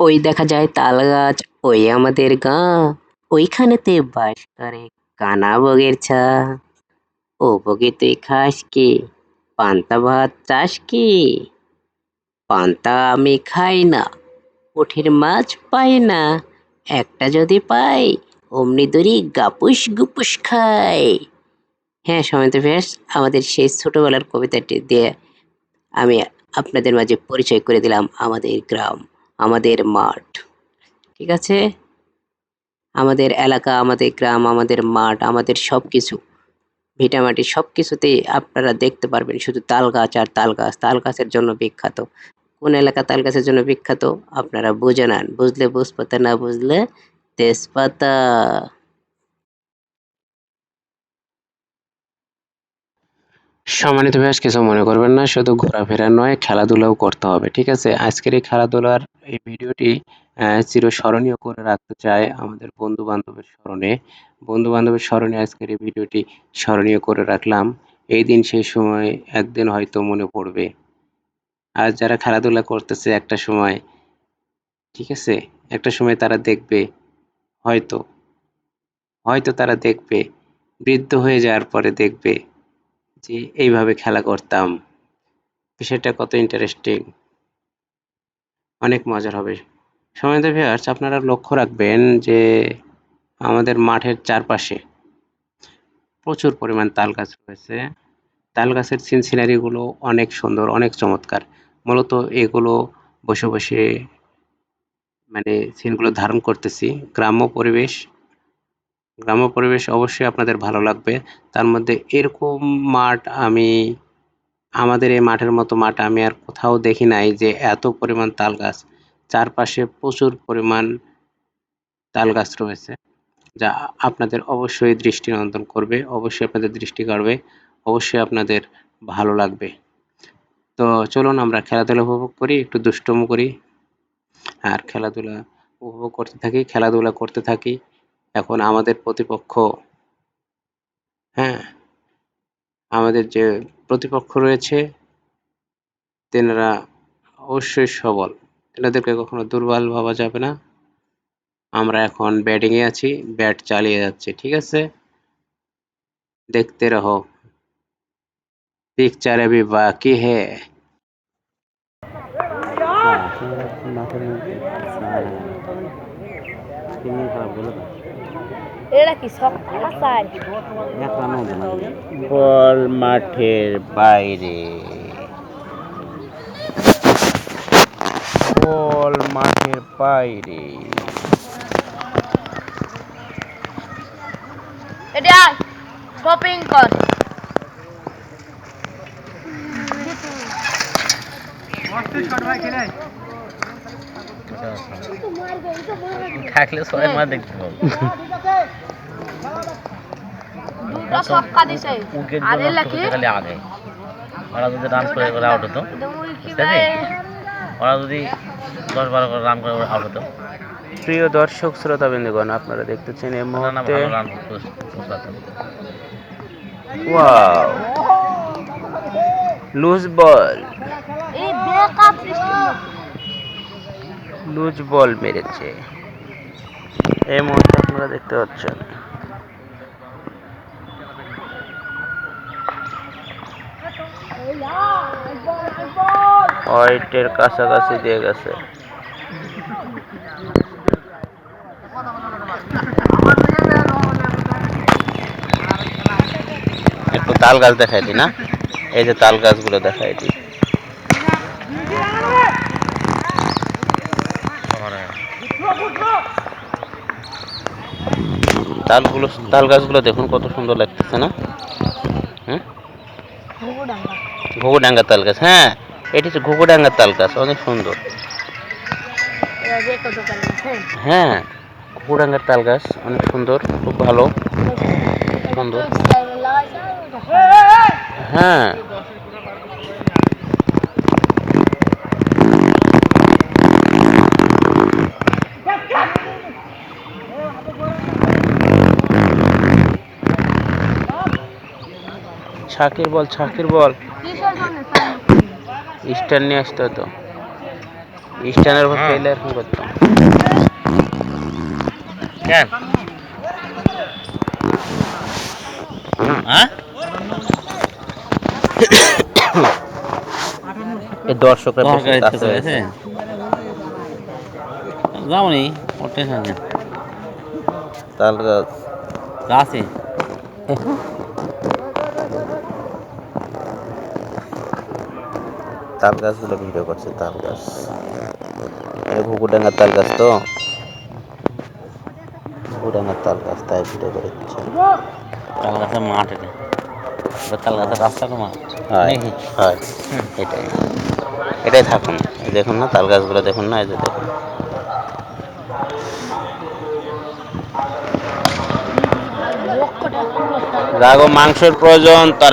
ওই দেখা যায় তাল গাছ ওই আমাদের গাঁ, ওইখানেতে বাস করে কানা বগের ছা। ও বগে তুই খাস কি? পান্তা ভাত চাস কি? পান্তা আমি খাই না পুঁঠির মাছ পাই না, একটা যদি পাই, অমনি দড়ি গাপুস গুপুস খাই। হ্যাঁ সমিত ব্যাস আমাদের সেই ছোটবেলার কবিতাটি দিয়ে আমি আপনাদের মাঝে পরিচয় করে দিলাম আমাদের গ্রাম। আমাদের মাঠ। ঠিক আছে? আমাদের এলাকা, আমাদের গ্রাম, আমাদের মাঠ, আমাদের সব কিছু ভিটামাটি সব কিছুতেই আপনারা দেখতে পারবেন। শুধু তাল গাছ আর তাল গাছ তাল গাছের জন্য বিখ্যাত। কোন এলাকা তাল গাছের জন্য বিখ্যাত? আপনারা বুঝে নেন। বুঝলে বুঝপাতা, না বুঝলে তেজপাতা। সম্মানিত ব্যাস কিছু মনে করবেন না, শুধু ঘোরাফেরা নয়, খেলাধুলাও করতে হবে, ঠিক আছে? আজকের এই খেলাধুলার এই ভিডিওটি চিরস্মরণীয় করে রাখতে চাই আমাদের বন্ধু বান্ধবের স্মরণে। বন্ধু বান্ধবের স্মরণে আজকের এই ভিডিওটি স্মরণীয় করে রাখলাম। এই দিন সেই সময় একদিন হয়তো মনে পড়বে। আর যারা খেলাধুলা করতেছে একটা সময়, ঠিক আছে? একটা সময় তারা দেখবে, হয়তো হয়তো তারা দেখবে, বৃদ্ধ হয়ে যাওয়ার পরে দেখবে। যে এইভাবে খেলা করতাম। বিষয়টা কত ইন্টারেস্টিং অনেক মজার হবে। সময় ভিউয়ার্স আপনারা লক্ষ্য রাখবেন যে আমাদের মাঠের চারপাশে প্রচুর পরিমাণ তাল গাছ রয়েছে। তাল গাছের সিন সিনারিগুলো অনেক সুন্দর, অনেক চমৎকার। মূলত এগুলো বসে বসে মানে সিনগুলো ধারণ করতেছি। গ্রাম্য পরিবেশ গ্রাম্য পরিবেশ অবশ্যই আপনাদের ভালো লাগবে। তার মধ্যে এরকম মাঠ আমি, আমাদের এই মাঠের মতো মাঠ আমি আর কোথাও দেখি নাই যে এত পরিমাণ তাল গাছ চারপাশে প্রচুর পরিমাণ তাল গাছ রয়েছে, যা আপনাদের অবশ্যই দৃষ্টি দৃষ্টিনন্দন করবে, অবশ্যই আপনাদের দৃষ্টি কাড়বে, অবশ্যই আপনাদের ভালো লাগবে। তো চলুন আমরা খেলাধুলা উপভোগ করি, একটু দুষ্টুমি করি, আর খেলাধুলা উপভোগ করতে থাকি, খেলাধুলা করতে থাকি। এখন আমাদের প্রতিপক্ষ হ্যাঁ আমাদের যে প্রতিপক্ষ রয়েছে তেনারা অবশ্যই সবল তেনাদেরকে কখনো দুর্বল ভাবা যাবে না আমরা এখন ব্যাটিংয়ে আছি ব্যাট চালিয়ে যাচ্ছে ঠিক আছে দেখতে রহো পিকচার अभी बाकी है এটা কি সকাল বল মাঠের বাইরে। বল মাঠের বাইরে। এটা শপিং কর। থাকলে সবাই মা দেখতে পাবো। দুটো খালি আগে। ওরা যদি রান করে করে আউট হতো। ওরা যদি দশ বারো করে রান করে আউট হতো। প্রিয় দর্শক শ্রোতা বিন্দুগণ আপনারা দেখতেছেন এই মুহূর্তে ওয়াও লুজ বল এই বেকআপ সিস্টেম লুজ বল মেরেছে। এই মুহূর্তে আপনারা দেখতে পাচ্ছেন। হোয়াইটের কাছাকাছি দিয়ে গেছে। একটু তাল গাছ দেখাই দিই না? এই যে তাল গাছগুলো দেখাই দিই। তালগুলো তাল গাছগুলো দেখুন কত সুন্দর লাগতেছে না? হুম? ঘুঘুডাঙ্গা। তাল গাছ হ্যাঁ এটি হচ্ছে ঘুঘুডাঙ্গা তাল গাছ অনেক সুন্দর। হ্যাঁ ঘুঘুডাঙ্গার তাল গাছ অনেক সুন্দর খুব ভালো সুন্দর। হ্যাঁ ছাকির বল শাকির বল। কিসের জন্য স্টার নিয়ে আসতে হতো। স্ট্যান্ডের উপর। পেলে এরকম করতাম হ্যাঁ? এই দর্শকরা যাওনি ওর টেনশন নেই। তাল গাছ তাল গাছগুলো ভিডিও করছে তাল গাছ। এই ঘুঘুডাঙ্গার তাল গাছ তো? ঘুঘুডাঙ্গার তাল গাছ তাই ভিডিও করে দিচ্ছে। তাল গাছের মাঠ এটা। তাল গাছের মাঠ হয় এটাই। এটাই থাকুন দেখুন না তাল গাছগুলো দেখুন না এই যে দেখুন। রাগো মাংসের প্রয়োজন তারা